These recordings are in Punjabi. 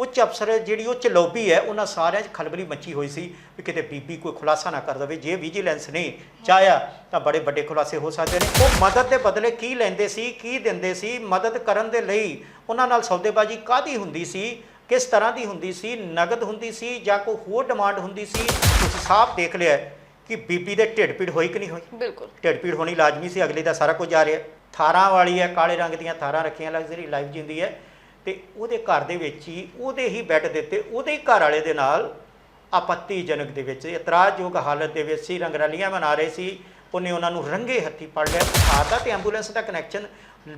ਉੱਚ ਅਫਸਰ ਜਿਹੜੀ ਉੱਚ ਲੌਬੀ ਹੈ ਉਹਨਾਂ ਸਾਰਿਆਂ 'ਚ ਖਲਬਲੀ ਮੱਚੀ ਹੋਈ ਸੀ ਵੀ ਕਿਤੇ ਬੀਬੀ ਕੋਈ ਖੁਲਾਸਾ ਨਾ ਕਰ ਦੇਵੇ। ਜੇ ਵਿਜੀਲੈਂਸ ਨੇ ਚਾਹਿਆ ਤਾਂ ਬੜੇ ਵੱਡੇ ਖੁਲਾਸੇ ਹੋ ਸਕਦੇ ਨੇ। ਉਹ ਮਦਦ ਦੇ ਬਦਲੇ ਕੀ ਲੈਂਦੇ ਸੀ ਕੀ ਦਿੰਦੇ ਸੀ ਮਦਦ ਕਰਨ ਦੇ ਲਈ ਉਹਨਾਂ ਨਾਲ ਸੌਦੇਬਾਜ਼ੀ ਕਾਦੀ ਹੁੰਦੀ ਸੀ ਕਿਸ ਤਰ੍ਹਾਂ ਦੀ ਹੁੰਦੀ ਸੀ ਨਗਦ ਹੁੰਦੀ ਸੀ ਜਾਂ ਕੋਈ ਹੋਰ ਡਿਮਾਂਡ ਹੁੰਦੀ ਸੀ? ਤੁਸੀਂ ਸਾਫ਼ ਦੇਖ ਲਿਆ ਕਿ ਬੀਬੀ ਦੇ ਢਿੱਡ ਪੀੜ ਹੋਈ ਕਿ ਨਹੀਂ ਹੋਈ? ਬਿਲਕੁਲ। ਢਿੱਡ ਪੀੜ ਹੋਣੀ ਲਾਜ਼ਮੀ ਸੀ ਅਗਲੇ ਦਾ ਸਾਰਾ ਕੁਝ ਆ ਰਿਹਾ। ਥਾਰਾਂ ਵਾਲੀ ਹੈ ਕਾਲੇ ਰੰਗ ਦੀਆਂ ਥਾਰਾਂ ਰੱਖੀਆਂ ਲਗਜ਼ਰੀ ਲਾਈਫ ਜਿੰਦੀ ਹੈ। ਤੇ ਉਹਦੇ ਘਰ ਦੇ ਵਿੱਚ ਹੀ ਉਹਦੇ ਹੀ ਬੈੱਡ ਦੇ ਉੱਤੇ ਉਹਦੇ ਹੀ ਘਰ ਵਾਲੇ ਦੇ ਨਾਲ ਆਪੱਤੀਜਨਕ ਦੇ ਵਿੱਚ ਇਤਰਾਜ਼ਯੋਗ ਹਾਲਤ ਦੇ ਵਿੱਚ ਸੀ ਰੰਗਰਲੀਆਂ ਮਨਾ ਰਹੇ ਸੀ ਉਹਨੇ ਉਹਨਾਂ ਨੂੰ ਰੰਗੇ ਹੱਥੀ ਫੜ ਲਿਆ। ਆਦਾ ਤੇ ਐਂਬੂਲੈਂਸ ਦਾ ਕਨੈਕਸ਼ਨ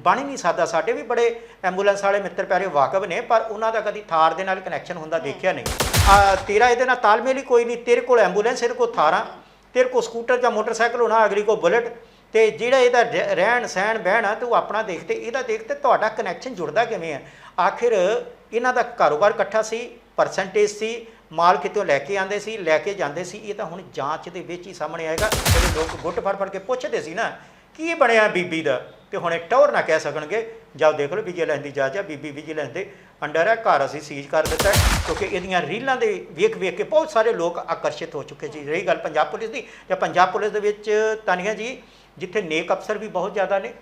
ਬਣ ਹੀ ਨਹੀਂ ਸਕਦਾ। ਸਾਡੇ ਵੀ ਬੜੇ ਐਂਬੂਲੈਂਸ ਵਾਲੇ ਮਿੱਤਰ ਪਿਆਰੇ ਵਾਕਬ ਨੇ ਪਰ ਉਹਨਾਂ ਦਾ ਕਦੀ ਥਾਰ ਦੇ ਨਾਲ ਕਨੈਕਸ਼ਨ ਹੁੰਦਾ ਦੇਖਿਆ ਨਹੀਂ। ਆ ਤੇਰਾ ਇਹਦੇ ਨਾਲ ਤਾਲਮੇਲ ਹੀ ਕੋਈ ਨਹੀਂ। ਤੇਰੇ ਕੋਲ ਐਂਬੂਲੈਂਸ ਤੇਰੇ ਕੋਲ ਥਾਰਾਂ ਤੇਰੇ ਕੋਲ ਸਕੂਟਰ ਜਾਂ ਮੋਟਰਸਾਈਕਲ ਹੋਣਾ ਅਗਲੀ ਕੋਲ ਬੁਲਟ ਤੇ ਜਿਹੜਾ ਇਹਦਾ ਰਹਿ- ਰਹਿਣ, ਸਹਿਣ, ਬਹਿਣ ਬਹਿਣਾ ਤੂੰ ਆਪਣਾ ਦੇਖ ਤੇ, ਇਹਦਾ ਦੇਖ ਤੇ ਤੁਹਾਡਾ ਕਨੈਕਸ਼ਨ ਜੁੜਦਾ ਕਿਵੇਂ ਹੈ ਆਖਿਰ ਇਹਨਾਂ ਦਾ ਕਾਰੋਬਾਰ ਇਕੱਠਾ ਸੀ ਪਰਸੈਂਟੇਜ ਸੀ ਮਾਲ ਕਿਤੋਂ ਲੈ ਕੇ ਆਂਦੇ ਸੀ, ਲੈ ਕੇ ਜਾਂਦੇ ਸੀ, ਇਹ ਤਾਂ ਹੁਣ ਜਾਂਚ ਦੇ ਵਿੱਚ ਹੀ ਸਾਹਮਣੇ ਆਏਗਾ। ਜਿਹੜੇ ਲੋਕ ਗੁੱਟ ਫੜ ਫੜ ਕੇ ਪੁੱਛਦੇ ਸੀ ਨਾ, ਕੀ ਇਹ ਬਣਿਆ ਬੀਬੀ ਦਾ? ਤੇ ਹੁਣ ਇਹ ਟੌਰ ਨਾ ਕਹਿ ਸਕਣਗੇ। ਜਾਓ ਦੇਖ ਲਓ ਵਿਜੀਲੈਂਸ ਦੀ ਜਾਂਚ ਹੈ ਬੀਬੀ ਵਿਜੀਲੈਂਸ ਦੇ ਅੰਡਰ ਹੈ ਘਰ ਅਸੀਂ ਸੀਜ਼ ਕਰ ਦਿੱਤਾ। ਕਿਉਂਕਿ ਇਹਦੀਆਂ ਰੀਲਾਂ ਦੇ ਵੇਖ ਵੇਖ ਕੇ ਬਹੁਤ ਸਾਰੇ ਲੋਕ ਆਕਰਸ਼ਿਤ ਹੋ ਚੁੱਕੇ ਸੀ। ਰਹੀ ਗੱਲ ਪੰਜਾਬ ਪੁਲਿਸ ਦੀ, ਜਾਂ ਪੰਜਾਬ ਪੁਲਿਸ ਦੇ ਵਿੱਚ ਤਾਨੀਆ ਜੀ ਜਿੱਥੇ ਨੇਕ ਅਫਸਰ ਵੀ ਬਹੁਤ ਜ਼ਿਆਦਾ ਨੇ,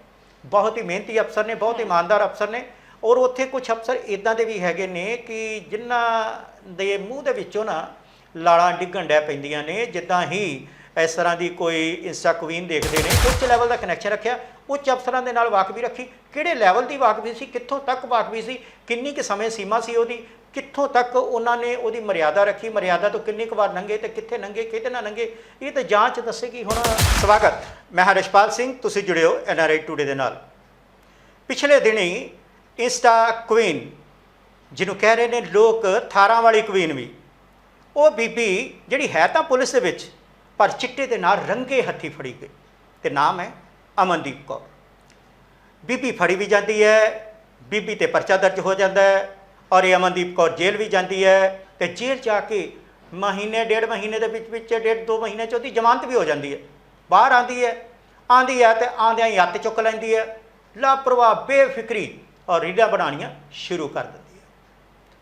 ਬਹੁਤ ਹੀ ਮਿਹਨਤੀ ਅਫਸਰ ਨੇ, ਬਹੁਤ ਇਮਾਨਦਾਰ ਅਫਸਰ ਨੇ, ਔਰ ਉੱਥੇ ਕੁਝ ਅਫਸਰ ਇਦਾਂ ਦੇ ਵੀ ਹੈਗੇ ਨੇ ਕਿ ਜਿਨ੍ਹਾਂ ਦੇ ਮੂੰਹ ਦੇ ਵਿੱਚੋਂ ਨਾ ਲਾਲਾਂ ਡਿੱਗਣ ਡੈ ਪੈਂਦੀਆਂ ਨੇ, ਜਿੱਦਾਂ ਹੀ ਇਸ ਤਰ੍ਹਾਂ ਦੀ ਕੋਈ ਇੰਸਟਾ ਕੁਈਨ ਦੇਖਦੇ ਨੇ, ਉੱਚ ਲੈਵਲ ਦਾ ਕਨੈਕਸ਼ਨ ਰੱਖਿਆ, ਉੱਚ ਅਫਸਰਾਂ ਦੇ ਨਾਲ ਵਾਕਫੀ ਰੱਖੀ, ਕਿਹੜੇ ਲੈਵਲ ਦੀ ਵਾਕਫੀ ਸੀ, ਕਿੱਥੋਂ ਤੱਕ ਵਾਕਫੀ ਸੀ, ਕਿੰਨੀ ਕਿ ਸਮੇਂ ਸੀਮਾ ਸੀ ਉਹਦੀ ਕਿੱਥੋਂ ਤੱਕ ਉਹਨਾਂ ਨੇ ਉਹਦੀ ਮਰਿਆਦਾ ਰੱਖੀ? ਮਰਿਆਦਾ ਤੋਂ ਕਿੰਨੀ ਕੁ ਵਾਰ ਲੰਘੇ ਤੇ ਕਿੱਥੇ ਲੰਘੇ ਕਿਤੇ ਨਾ ਲੰਘੇ ਇਹ ਤਾਂ ਜਾਂਚ ਦੱਸੇਗੀ ਹੁਣ ਸਵਾਗਤ। ਮੈਂ ਹਰਸ਼ਪਾਲ ਸਿੰਘ, ਤੁਸੀਂ ਜੁੜਿਓ ਜੁੜੇ ਆਰ ਆਈ ਟੂਡੇ ਦੇ ਨਾਲ। ਪਿਛਲੇ ਦਿਨੀ ਇੰਸਟਾ ਕੁਈਨ ਜਿਹਨੂੰ ਕਹਿ ਰਹੇ ਨੇ ਲੋਕ ਥਾਰਾਂ ਵਾਲੀ ਕੁਈਨ ਵੀ, ਉਹ ਬੀਬੀ ਜਿਹੜੀ ਹੈ ਤਾਂ ਪੁਲਿਸ ਦੇ ਵਿੱਚ, ਪਰ ਚਿੱਟੇ ਦੇ ਨਾਲ ਰੰਗੇ ਹੱਥੀ ਫੜੀ ਗਈ ਤੇ ਨਾਮ ਹੈ ਅਮਨਦੀਪ ਕੌਰ। ਬੀਬੀ ਫੜੀ ਵੀ ਜਾਂਦੀ ਹੈ, ਬੀਬੀ ਤੇ ਪਰਚਾ ਦਰਜ ਹੋ ਜਾਂਦਾ ਹੈ ਔਰ ਇਹ ਅਮਨਦੀਪ ਕੌਰ ਜੇਲ੍ਹ ਵੀ ਜਾਂਦੀ ਹੈ ਤੇ ਜੇਲ੍ਹ ਜਾ ਕੇ ਮਹੀਨੇ, ਡੇਢ ਮਹੀਨੇ ਦੇ ਵਿੱਚ ਵਿੱਚ, ਡੇਢ ਦੋ ਮਹੀਨੇ ਚ ਉਹਦੀ ਜ਼ਮਾਨਤ ਵੀ ਹੋ ਜਾਂਦੀ ਹੈ। ਬਾਹਰ ਆਂਦੀ ਹੈ ਆਂਦੀ ਹੈ ਤੇ ਆਂਦਿਆਂ ਹੀ ਹੱਥ ਚੁੱਕ ਲੈਂਦੀ ਹੈ। ਲਾਪਰਵਾਹ, ਬੇਫਿਕਰੀ ਔਰ ਰੀਡਾਂ ਬਣਾਉਣੀਆਂ ਸ਼ੁਰੂ ਕਰ ਦਿੰਦੀ ਹੈ।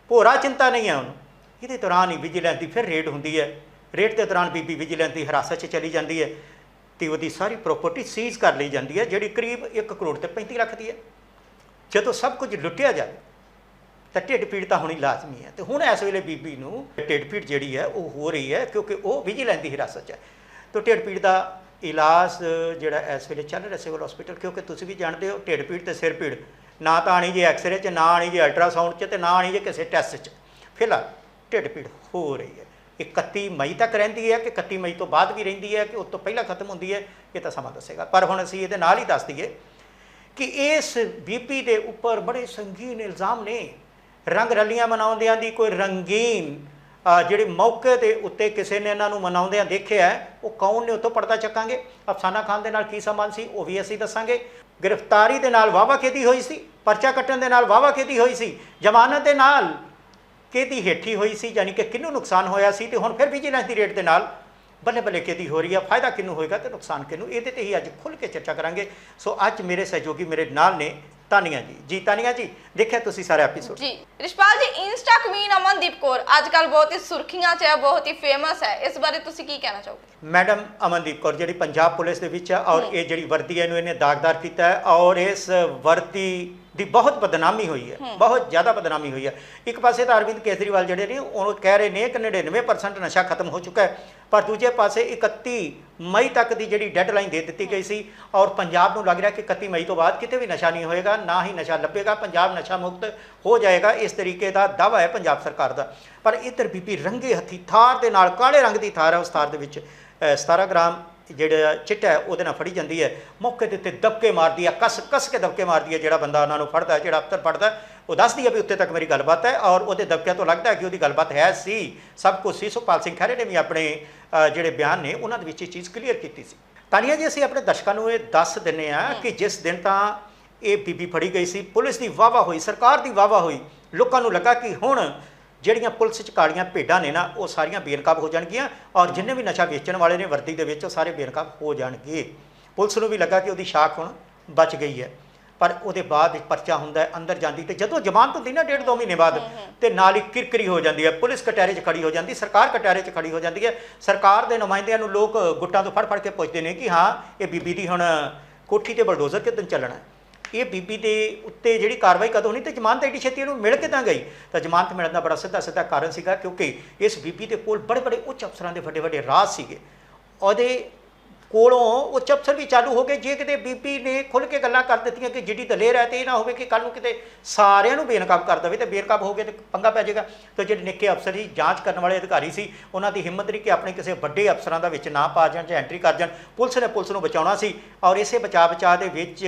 ਭੋਰਾ ਚਿੰਤਾ ਨਹੀਂ ਹੈ ਉਹਨੂੰ। ਇਹਦੇ ਦੌਰਾਨ ਹੀ ਵਿਜੀਲੈਂਸ ਦੀ ਫਿਰ ਰੇਡ ਹੁੰਦੀ ਹੈ। ਰੇਡ ਦੇ ਦੌਰਾਨ ਬੀਬੀ ਵਿਜੀਲੈਂਸ ਦੀ ਹਿਰਾਸਤ 'ਚ ਚਲੀ ਜਾਂਦੀ ਹੈ ਤੇ ਉਹਦੀ ਸਾਰੀ ਪ੍ਰਾਪਰਟੀ ਸੀਜ਼ ਕਰ ਲਈ ਜਾਂਦੀ ਹੈ, ਜਿਹੜੀ ਕਰੀਬ 1 ਕਰੋੜ ਤੇ 35 ਲੱਖ ਦੀ ਹੈ। ਜਦੋਂ ਸਭ ਕੁਝ ਲੁੱਟਿਆ ਜਾਵੇ ਤਾਂ ਢਿੱਡ ਪੀੜ ਤਾਂ ਹੋਣੀ ਲਾਜ਼ਮੀ ਹੈ। ਤੇ ਹੁਣ ਇਸ ਵੇਲੇ ਬੀਬੀ ਨੂੰ ਢਿੱਡ ਪੀੜ ਜਿਹੜੀ ਹੈ, ਉਹ ਹੋ ਰਹੀ ਹੈ, ਕਿਉਂਕਿ ਉਹ ਵਿਜੀਲੈਂਸ ਦੀ ਹਿਰਾਸਤ 'ਚ। ਹੈ ਤਾਂ ਢਿੱਡ ਪੀੜ ਦਾ ਇਲਾਜ ਜਿਹੜਾ ਇਸ ਵੇਲੇ ਚੱਲ ਰਿਹਾ ਸਿਵਲ ਹਸਪੀਟਲ, ਕਿਉਂਕਿ ਤੁਸੀਂ ਵੀ ਜਾਣਦੇ ਹੋ, ਢਿੱਡ ਪੀੜ ਤੇ ਸਿਰ ਪੀੜ। ਨਾ ਤਾਂ ਆਣੀ ਜੇ ਐਕਸਰੇ 'ਚ, ਨਾ ਆਣੀ ਜੇ ਅਲਟਰਾਸਾਊਂਡ 'ਚ ਤੇ ਨਾ ਆਣੀ ਜੇ ਕਿਸੇ ਟੈਸਟ 'ਚ। ਫਿਲਹਾਲ ਢਿੱਡ ਪੀੜ ਹੋ ਰਹੀ ਹੈ। ਇਹ 31 ਮਈ ਤੱਕ ਰਹਿੰਦੀ ਹੈ ਕਿ 31 ਮਈ ਤੋਂ ਬਾਅਦ ਵੀ ਰਹਿੰਦੀ ਹੈ ਕਿ ਉਸ ਤੋਂ ਪਹਿਲਾਂ ਖਤਮ ਹੁੰਦੀ ਹੈ, ਇਹ ਤਾਂ ਸਮਾਂ ਦੱਸੇਗਾ। ਪਰ ਹੁਣ ਅਸੀਂ ਇਹਦੇ ਨਾਲ ਹੀ ਦੱਸ ਦਈਏ ਕਿ ਇਸ ਬੀਪੀ ਦੇ ਉੱਪਰ ਬੜੇ ਸੰਗੀਨ ਇਲਜ਼ਾਮ ਨੇ। ਰੰਗ ਰਲੀਆਂ ਮਨਾਉਂਦਿਆਂ ਦੀ ਕੋਈ ਰੰਗੀਨ ਅ, ਜਿਹੜੇ ਮੌਕੇ ਦੇ ਉੱਤੇ ਕਿਸੇ ਨੇ ਇਹਨਾਂ ਨੂੰ ਮਨਾਉਂਦਿਆਂ ਦੇਖਿਆ ਉਹ ਕੌਣ ਨੇ ਉਤੋਂ ਪੜਦਾ ਚੱਕਾਂਗੇ? ਅਫਸਾਨਾ ਖਾਨ ਦੇ ਨਾਲ ਕੀ ਸਮਾਨ ਸੀ? ਉਹ ਵੀ ਅਸੀਂ ਦੱਸਾਂਗੇ। ਗ੍ਰਿਫਤਾਰੀ ਦੇ ਨਾਲ ਵਾਵਾ ਖੇਦੀ ਹੋਈ ਸੀ? ਪਰਚਾ ਕੱਟਣ ਦੇ ਨਾਲ ਵਾਵਾ ਖੇਦੀ ਹੋਈ ਸੀ? ਜ਼ਮਾਨਤ ਦੇ ਨਾਲ ਕਿਹਦੀ ਹੇਠੀ ਹੋਈ ਸੀ ਯਾਨੀ ਕਿ ਕਿਹਨੂੰ ਨੁਕਸਾਨ ਹੋਇਆ ਸੀ? ਤੇ ਹੁਣ ਫਿਰ ਵਿਜੀਲੈਂਸ ਦੀ ਰੇਟ ਦੇ ਨਾਲ ਬੱਲੇ ਬੱਲੇ ਕਿਹਦੀ ਹੋ ਰਹੀ ਹੈ ਫਾਇਦਾ ਕਿਹਨੂੰ ਹੋਏਗਾ ਤੇ ਨੁਕਸਾਨ ਕਿਹਨੂੰ? ਇਹਦੇ ਤੇ ਹੀ ਅੱਜ ਖੁੱਲ ਕੇ ਚਰਚਾ ਕਰਾਂਗੇ। ਸੋ ਅੱਜ ਮੇਰੇ ਸਹਿਯੋਗੀ ਮੇਰੇ ਨਾਲ ਨੇ ਤਾਨੀਆ ਜੀ ਜੀ ਤਾਨੀਆ ਜੀ ਦੇਖਿਆ ਤੁਸੀਂ ਸਾਰਾ ਐਪੀਸੋਡ ਜੀ ਰਿਸ਼ਪਾਲ ਜੀ ਇੰਸਟਾ ਕੁਈਨ ਅਮਨਦੀਪ ਕੌਰ ਅੱਜ ਕੱਲ ਬਹੁਤ ਹੀ ਸੁਰਖੀਆਂ 'ਚ ਹੈ ਬਹੁਤ ਹੀ ਫੇਮਸ ਹੈ ਇਸ ਬਾਰੇ ਤੁਸੀਂ ਕੀ ਕਹਿਣਾ ਚਾਹੋਗੇ? ਮੈਡਮ ਅਮਨਦੀਪ ਕੌਰ ਜਿਹੜੀ ਪੰਜਾਬ ਪੁਲਿਸ ਦੇ ਵਿੱਚ ਹੈ ਔਰ ਇਹ ਜਿਹੜੀ ਵਰਦੀ ਹੈ ਇਹਨੂੰ ਇਹਨੇ ਦਾਗਦਾਰ ਕੀਤਾ ਹੈ ਔਰ ਇਸ ਵਰਦੀ ਦੀ ਬਹੁਤ ਬਦਨਾਮੀ ਹੋਈ ਹੈ ਬਹੁਤ ਜ਼ਿਆਦਾ ਬਦਨਾਮੀ ਹੋਈ ਹੈ। ਇੱਕ ਪਾਸੇ ਤਾਂ ਅਰਵਿੰਦ ਕੇਜਰੀਵਾਲ ਜਿਹੜੇ ਨੇ ਉਹ ਕਹਿ ਰਹੇ ਨੇ ਕਿ 99% ਨਸ਼ਾ ਖਤਮ ਹੋ ਚੁੱਕਾ ਹੈ ਪਰ ਦੂਜੇ ਪਾਸੇ 31 ਮਈ ਤੱਕ ਦੀ ਜਿਹੜੀ ਡੈਡਲਾਈਨ ਦੇ ਦਿੱਤੀ ਗਈ ਸੀ ਔਰ ਪੰਜਾਬ ਨੂੰ ਲੱਗ ਰਿਹਾ ਕਿ 31 ਮਈ ਤੋਂ ਬਾਅਦ ਕਿਤੇ ਵੀ ਨਸ਼ਾ ਨਹੀਂ ਹੋਏਗਾ ਨਾ ਹੀ ਨਸ਼ਾ ਲੱਭੇਗਾ ਪੰਜਾਬ ਨਸ਼ਾ ਮੁਕਤ ਹੋ ਜਾਏਗਾ ਇਸ ਤਰੀਕੇ ਦਾ ਦਾਵਾ ਹੈ ਪੰਜਾਬ ਸਰਕਾਰ ਦਾ। ਪਰ ਇੱਧਰ ਬੀਬੀ ਰੰਗੇ ਹੱਥੀ ਥਾਰ ਦੇ ਨਾਲ ਕਾਲੇ ਰੰਗ ਦੀ ਥਾਰ ਹੈ ਉਸ ਥਾਰ ਦੇ ਵਿੱਚ ਅ, 17 ਗ੍ਰਾਮ ਜਿਹੜਾ ਚਿੱਟਾ ਹੈ ਉਹਦੇ ਨਾਲ ਫੜੀ ਜਾਂਦੀ ਹੈ। ਮੌਕੇ ਦੇ ਉੱਤੇ ਦਬਕੇ ਮਾਰਦੀ ਹੈ ਕਸ ਕਸ ਕੇ ਦਬਕੇ ਮਾਰਦੀ ਹੈ ਜਿਹੜਾ ਬੰਦਾ ਉਹਨਾਂ ਨੂੰ ਫੜਦਾ ਹੈ ਜਿਹੜਾ ਅਫਸਰ ਫੜਦਾ ਉਹ ਦੱਸਦੀ ਹੈ ਵੀ ਉੱਤੇ ਤੱਕ ਮੇਰੀ ਗੱਲਬਾਤ ਹੈ ਔਰ ਉਹਦੇ ਦਬਕਿਆਂ ਤੋਂ ਲੱਗਦਾ ਹੈ ਕਿ ਉਹਦੀ ਗੱਲਬਾਤ ਹੈ ਸੀ। ਸਭ ਕੁਝ ਸੀ। ਸੁਖਪਾਲ ਸਿੰਘ ਖਹਿਰੇ ਨੇ ਵੀ ਆਪਣੇ ਜਿਹੜੇ ਬਿਆਨ ਨੇ ਉਹਨਾਂ ਦੇ ਵਿੱਚ ਇਹ ਚੀਜ਼ ਕਲੀਅਰ ਕੀਤੀ ਸੀ। ਤਾਨੀਆ ਜੀ ਅਸੀਂ ਆਪਣੇ ਦਰਸ਼ਕਾਂ ਨੂੰ ਇਹ ਦੱਸ ਦਿੰਨੇ ਆ ਕਿ ਜਿਸ ਦਿਨ ਤਾਂ ਇਹ ਬੀਬੀ ਫੜੀ ਗਈ ਸੀ ਪੁਲਿਸ ਦੀ ਵਾਵਾ ਹੋਈ ਸਰਕਾਰ ਦੀ ਵਾਵਾ ਹੋਈ ਲੋਕਾਂ ਨੂੰ ਲੱਗਾ ਕਿ ਹੁਣ ਜਿਹੜੀਆਂ ਪੁਲਿਸ ਚ ਕਾਲੀਆਂ ਭੇਡਾਂ ਨੇ ਨਾ ਉਹ ਸਾਰੀਆਂ ਬੇਨਕਾਬ ਹੋ ਜਾਣਗੀਆਂ ਔਰ ਜਿੰਨੇ ਵੀ ਨਸ਼ਾ ਵੇਚਣ ਵਾਲੇ ਨੇ ਵਰਦੀ ਦੇ ਵਿੱਚ ਉਹ ਸਾਰੇ ਬੇਨਕਾਬ ਹੋ ਜਾਣਗੇ। ਪੁਲਿਸ ਨੂੰ ਵੀ ਲੱਗਾ ਕਿ ਉਹਦੀ ਸ਼ਾਖ ਹੁਣ ਬਚ ਗਈ ਹੈ। ਪਰ ਉਹਦੇ ਬਾਅਦ ਵਿੱਚ ਪਰਚਾ ਹੁੰਦਾ ਹੈ ਅੰਦਰ ਜਾਂਦੀ ਤੇ ਜਦੋਂ ਜ਼ਮਾਨਤ ਹੁੰਦੀ ਨਾ ਡੇਢ ਦੋ ਮਹੀਨੇ ਬਾਅਦ ਤੇ ਨਾਲ ਹੀ ਕਿਰਕਰੀ ਹੋ ਜਾਂਦੀ ਹੈ। ਪੁਲਿਸ ਕਟਹਿਰੇ 'ਚ ਖੜੀ ਹੋ ਜਾਂਦੀ ਸਰਕਾਰ ਕਟਹਿਰੇ 'ਚ ਖੜੀ ਹੋ ਜਾਂਦੀ ਹੈ। ਸਰਕਾਰ ਦੇ ਨੁਮਾਇੰਦਿਆਂ ਨੂੰ ਲੋਕ ਗੁੱਟਾਂ ਤੋਂ ਫੜ ਫੜ ਕੇ ਪੁੱਛਦੇ ਨੇ ਕਿ ਹਾਂ ਇਹ ਬੀਬੀ ਦੀ ਹੁਣ ਕੋਠੀ ਤੇ ਬਲਡੋਜ਼ਰ ਕਿੱਦਣ ਚੱਲਣਾ ਹੈ? ਇਹ ਬੀਬੀ ਦੇ ਉੱਤੇ ਜਿਹੜੀ ਕਾਰਵਾਈ ਕਦੋਂ ਹੋਣੀ ਤੇ ਜ਼ਮਾਨਤ ਐਡੀ ਛੇਤੀ ਇਹਨੂੰ ਮਿਲ ਕਿੱਦਾਂ ਗਈ? ਤਾਂ ਜ਼ਮਾਨਤ ਮਿਲਣ ਦਾ ਬੜਾ ਸਿੱਧਾ ਸਿੱਧਾ ਕਾਰਨ ਸੀਗਾ ਕਿਉਂਕਿ ਇਸ ਬੀਬੀ ਦੇ ਕੋਲ ਬੜੇ ਬੜੇ ਉੱਚ ਅਫਸਰਾਂ ਦੇ ਵੱਡੇ ਵੱਡੇ ਰਾਜ ਸੀਗੇ। ਉਹਦੇ ਕੋਲੋਂ ਉੱਚ ਅਫਸਰ ਵੀ ਚਾਲੂ ਹੋ ਗਏ। ਜੇ ਕਿਤੇ ਬੀਬੀ ਨੇ ਖੁੱਲ ਕੇ ਗੱਲਾਂ ਕਰ ਦਿੱਤੀਆਂ ਕਿ ਜਿੱਡੀ ਦਲੇਰ ਹੈ ਤੇ ਇਹ ਨਾ ਹੋਵੇ ਕਿ ਕੱਲ ਨੂੰ ਕਿਤੇ ਸਾਰਿਆਂ ਨੂੰ ਬੇਨਕਾਬ ਕਰ ਦੇਵੇ ਤੇ ਬੇਨਕਾਬ ਹੋ ਗਏ ਤੇ ਪੰਗਾ ਪੈ ਜਾਏਗਾ। ਤੇ ਜਿਹੜੇ ਨਿੱਕੇ ਅਫਸਰ ਸੀ ਜਾਂਚ ਕਰਨ ਵਾਲੇ ਅਧਿਕਾਰੀ ਸੀ, ਉਹਨਾਂ ਦੀ ਹਿੰਮਤ ਨਹੀਂ ਕਿ ਆਪਣੇ ਕਿਸੇ ਵੱਡੇ ਅਫਸਰਾਂ ਦਾ ਵਿੱਚ ਨਾ ਪਾ ਜਾਣ ਜਾਂ ਐਂਟਰੀ ਕਰ ਜਾਣ। ਪੁਲਿਸ ਨੇ ਪੁਲਿਸ ਨੂੰ ਬਚਾਉਣਾ ਸੀ ਔਰ ਇਸੇ ਬਚਾ ਬਚਾ ਦੇ ਵਿੱਚ